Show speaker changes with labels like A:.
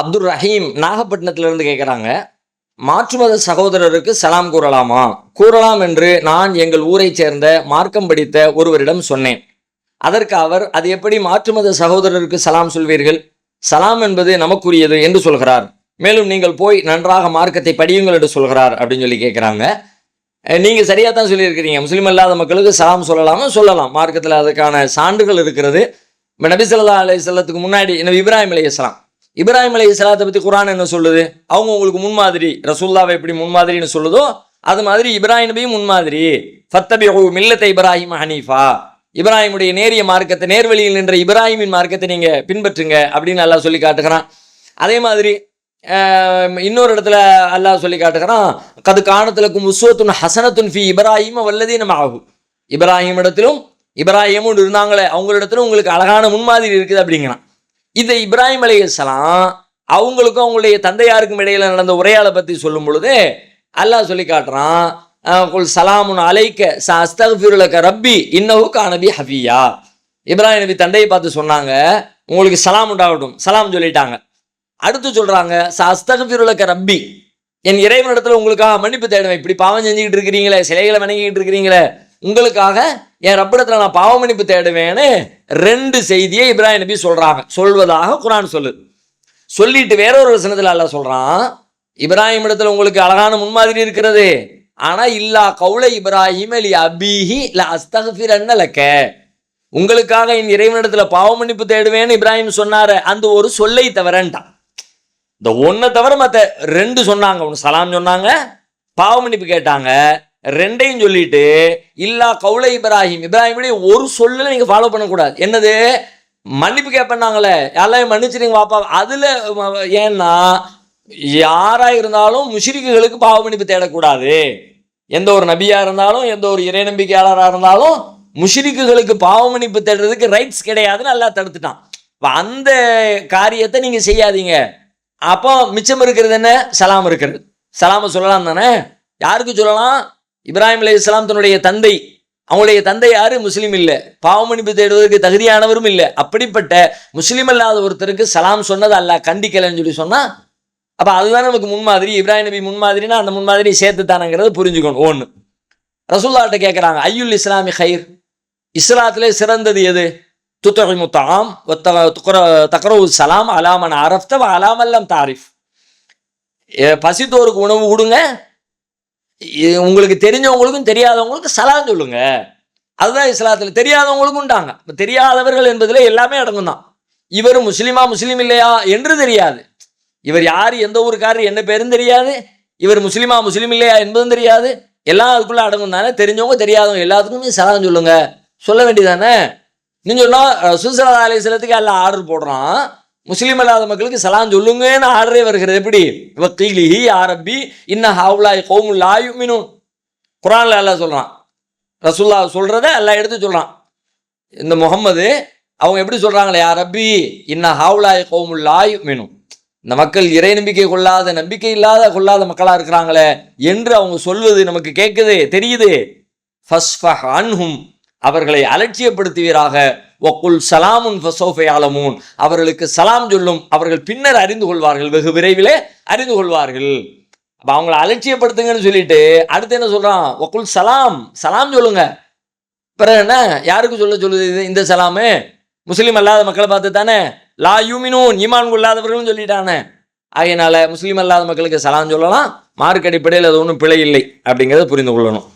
A: அப்துல் ரஹீம் நாகப்பட்டினத்திலிருந்து கேட்குறாங்க மாற்று மத சகோதரருக்கு சலாம் கூறலாமா? கூறலாம் என்று நான் எங்கள் ஊரைச் சேர்ந்த மார்க்கம் படித்த ஒருவரிடம் சொன்னேன். அதற்கு அவர் அது எப்படி மாற்று மத சகோதரருக்கு சலாம் சொல்வீர்கள்? சலாம் என்பது நமக்குரியது என்று சொல்கிறார். மேலும் நீங்கள் போய் நன்றாக மார்க்கத்தை படியுங்கள் என்று சொல்கிறார் அப்படின்னு சொல்லி கேட்குறாங்க நீங்கள் சரியாக தான் சொல்லியிருக்கிறீங்க. முஸ்லீம் இல்லாத மக்களுக்கு சலாம் சொல்லலாமா? சொல்லலாம். மார்க்கத்தில் அதுக்கான சான்றுகள் இருக்கிறது. இப்போ நபி சொல்லா அலைஹி வஸல்லத்துக்கு முன்னாடி நபி இப்ராஹிம் அலைஹிஸ்ஸலாம் இப்ராஹிம் அலி இஸ்லாத்தை பற்றி குர்ஆன் என்ன சொல்லுது? அவங்க உங்களுக்கு முன்மாதிரி. ரசூல்லாவை எப்படி முன்மாதிரின்னு சொல்லுதோ அது மாதிரி இப்ராஹிம் நபியும் முன்மாதிரி. ஃபத்தபிஹு மில்லத்தை இப்ராஹிம் ஹனீஃபா. இப்ராஹிமுடைய நேரிய மார்க்கத்தை நேர்வழியில் நின்ற இப்ராஹிமின் மார்க்கத்தை நீங்கள் பின்பற்றுங்க அப்படின்னு நல்லா சொல்லி காட்டுகிறான். அதே மாதிரி இன்னொரு இடத்துல அல்லாஹ் சொல்லி காட்டுகிறான் கது காணத்துலக்கும் உஸ்வத்துன் ஹசனத்துன் ஃபி இப்ராஹிம நம்ம ஆகும் இப்ராஹிம் இடத்திலும் இப்ராஹிமும் இருந்தாங்களே அவங்களிடத்திலும் உங்களுக்கு அழகான முன்மாதிரி இருக்குது அப்படிங்கிறான். இதை இப்ராஹிம் அலைஹிஸ்ஸலாம் அவங்களுக்கும் அவங்களுடைய தந்தையாருக்கும் இடையில நடந்த உரையாடலை பற்றி சொல்லும் பொழுது அல்லாஹ் சொல்லி காட்டுறான் குல் சலாமுன் அலைக்க ச ரப்பி இன்னஹு கானபி ஹஃபியா. இப்ராஹிம் நபி தந்தையை பார்த்து சொன்னாங்க உங்களுக்கு சலாம் உண்டாகட்டும். சலாம் சொல்லிட்டாங்க. அடுத்து சொல்றாங்க ச அஸ்தகுஃபிருலக ரப்பி. என் இறைவனிடத்தில் உங்களுக்காக மன்னிப்பு தேடுவேன். இப்படி பாவம் செஞ்சுக்கிட்டு இருக்கிறீங்களே சிலைகளை வணங்கிக்கிட்டு இருக்கிறீங்களே உங்களுக்காக என் ரப்பிடத்துல நான் பாவ மன்னிப்பு தேடுவேன்னு ரெண்டு செய்தியை இப்ராஹிம் நபி சொல்றாங்க. சொல்வதாக குரான் சொல்லுது. சொல்லிட்டு வேற ஒரு வசனத்தில் அல்ல சொல்றான் இப்ராஹிம் இடத்துல உங்களுக்கு அழகான முன்மாதிரி இருக்கிறது. ஆனா இல்லா கவுல இப்ராஹிம் அலி அபிஹி ல அஸ்தகஃபிர் லக்க. உங்களுக்காக என் இறைவனிடத்துல பாவ மன்னிப்பு தேடுவேன்னு இப்ராஹிம் சொன்னாரு. அந்த ஒரு சொல்லை தவிரன்ட்டான் இந்த ஒன்றை தவிர மற்ற ரெண்டு சொன்னாங்க. ஒன்று சலாம் சொன்னாங்க பாவ மன்னிப்பு கேட்டாங்க. ரெண்டையும் சொல்லிட்டு இல்லா கவுல இப்ராஹிம். இப்ராஹிமுடைய ஒரு சொல்ல நீங்கள் ஃபாலோ பண்ணக்கூடாது. என்னது? மன்னிப்பு கேட்பேன்னாங்களே. யாரையும் மன்னிச்சிருங்க பாப்பா. அதில் ஏன்னா யாராக இருந்தாலும் முஷ்ரிக்குகளுக்கு பாவ மன்னிப்பு தேடக்கூடாது. எந்த ஒரு நபியாக இருந்தாலும் எந்த ஒரு இறை நம்பிக்கையாளராக இருந்தாலும் முஷ்ரிக்குகளுக்கு பாவ மன்னிப்பு தேடுறதுக்கு ரைட்ஸ் கிடையாதுன்னு நல்லா தடுத்துட்டான். அந்த காரியத்தை நீங்கள் செய்யாதீங்க. அப்போ மிச்சம் இருக்கிறது என்ன? சலாம் இருக்கிறது. சலாம சொல்லலாம் தானே? யாருக்கு சொல்லலாம்? இப்ராஹிம் அலி இஸ்லாம் தன்னுடைய தந்தை அவங்களுடைய தந்தை யாரு? முஸ்லீம் இல்லை. பாவமன்னிப்பு தேடுவதற்கு தகுதியானவரும் இல்லை. அப்படிப்பட்ட முஸ்லீம் அல்லாத ஒருத்தருக்கு சலாம் சொன்னது அல்ல கண்டிக்கலைன்னு சொல்லி சொன்னா அப்ப அதுதான் நமக்கு முன்மாதிரி. இப்ராஹிம் நபி முன்மாதிரினா அந்த முன்மாதிரி சேர்த்து தானங்கிறது புரிஞ்சுக்கணும். ஒன்று ரசூல்லாட்ட கேட்குறாங்க ஐயுல் இஸ்லாமி ஹைர் இஸ்லாத்திலே சிறந்தது எது? துத்தகை முத்தாம் தக்கரவு சலாம் அலாமன் அரஃப்த அலாமல்லம் தாரிஃப். பசித்தோருக்கு உணவு கொடுங்க உங்களுக்கு தெரிஞ்சவங்களுக்கும் தெரியாதவங்களுக்கும் சலாம் சொல்லுங்க. அதுதான் இஸ்லாத்தில் தெரியாதவங்களுக்கும் உண்டாங்க தெரியாதவர்கள் என்பதில் எல்லாமே அடங்கும் தான் இவர் முஸ்லீமா முஸ்லீம் இல்லையா என்று தெரியாது. இவர் யார் எந்த ஊருக்காரர் என்ன பேரும் தெரியாது. இவர் முஸ்லீமா முஸ்லீம் இல்லையா என்பதும் தெரியாது. எல்லாம் அதுக்குள்ளே அடங்கும் தானே தெரிஞ்சவங்க தெரியாதவங்க எல்லாத்துக்குமே சலாம் சொல்லுங்க. சொல்ல வேண்டியதானே நீங்க சொன்னால் சுசலா அலிஸ்லத்துக்கு எல்லாம் ஆர்டர் போடுறான்? முஸ்லீம் அல்லாத மக்களுக்கு சலாம் சொல்லுங்கன்னு ஆர்டரே வருகிறது. எப்படி? வக்கீலிஹி ஆரப்பி இன்ன ஹவுலாய் கௌமுல் லாயுமினும் குரான்ல எல்லாம் சொல்கிறான் ரசுல்லா சொல்கிறத எல்லாம் எடுத்து சொல்கிறான் இந்த முகம்மது அவங்க எப்படி சொல்கிறாங்களே யா ரப்பி இன்ன ஹவுலாய் கௌமுல் லாயுமினும் இந்த மக்கள் இறை நம்பிக்கை கொள்ளாத நம்பிக்கை இல்லாத கொள்ளாத மக்களாக இருக்கிறாங்களே என்று அவங்க சொல்வது நமக்கு கேட்குது தெரியுது. ஃபஸ்ஃபஹ் அன்ஹும் அவர்களை அலட்சியப்படுத்துவீராக. ஒக்குல் சலாமுன் ஃபசோஃபை ஆலமூன் அவர்களுக்கு சலாம் சொல்லும் அவர்கள் பின்னர் அறிந்து கொள்வார்கள். வெகு விரைவிலே அறிந்து கொள்வார்கள். அப்போ அவங்கள அலட்சியப்படுத்துங்கன்னு சொல்லிட்டு அடுத்து என்ன சொல்கிறான் ஒக்குல் சலாம் சலாம் சொல்லுங்க. பிறகு என்ன? யாருக்கு சொல்ல சொல்லுது இது? இந்த சலாமு? முஸ்லீம் அல்லாத மக்களை பார்த்து தானே? லா யூமினூன். ஈமான் கொள்ளாதவர்களும் சொல்லிட்டானே. ஆகையினால முஸ்லீம் அல்லாத மக்களுக்கு சலாம் சொல்லலாம். மார்க் அடிப்படையில் அது ஒன்றும் பிழை இல்லை. அப்படிங்கிறத புரிந்து கொள்ளணும்.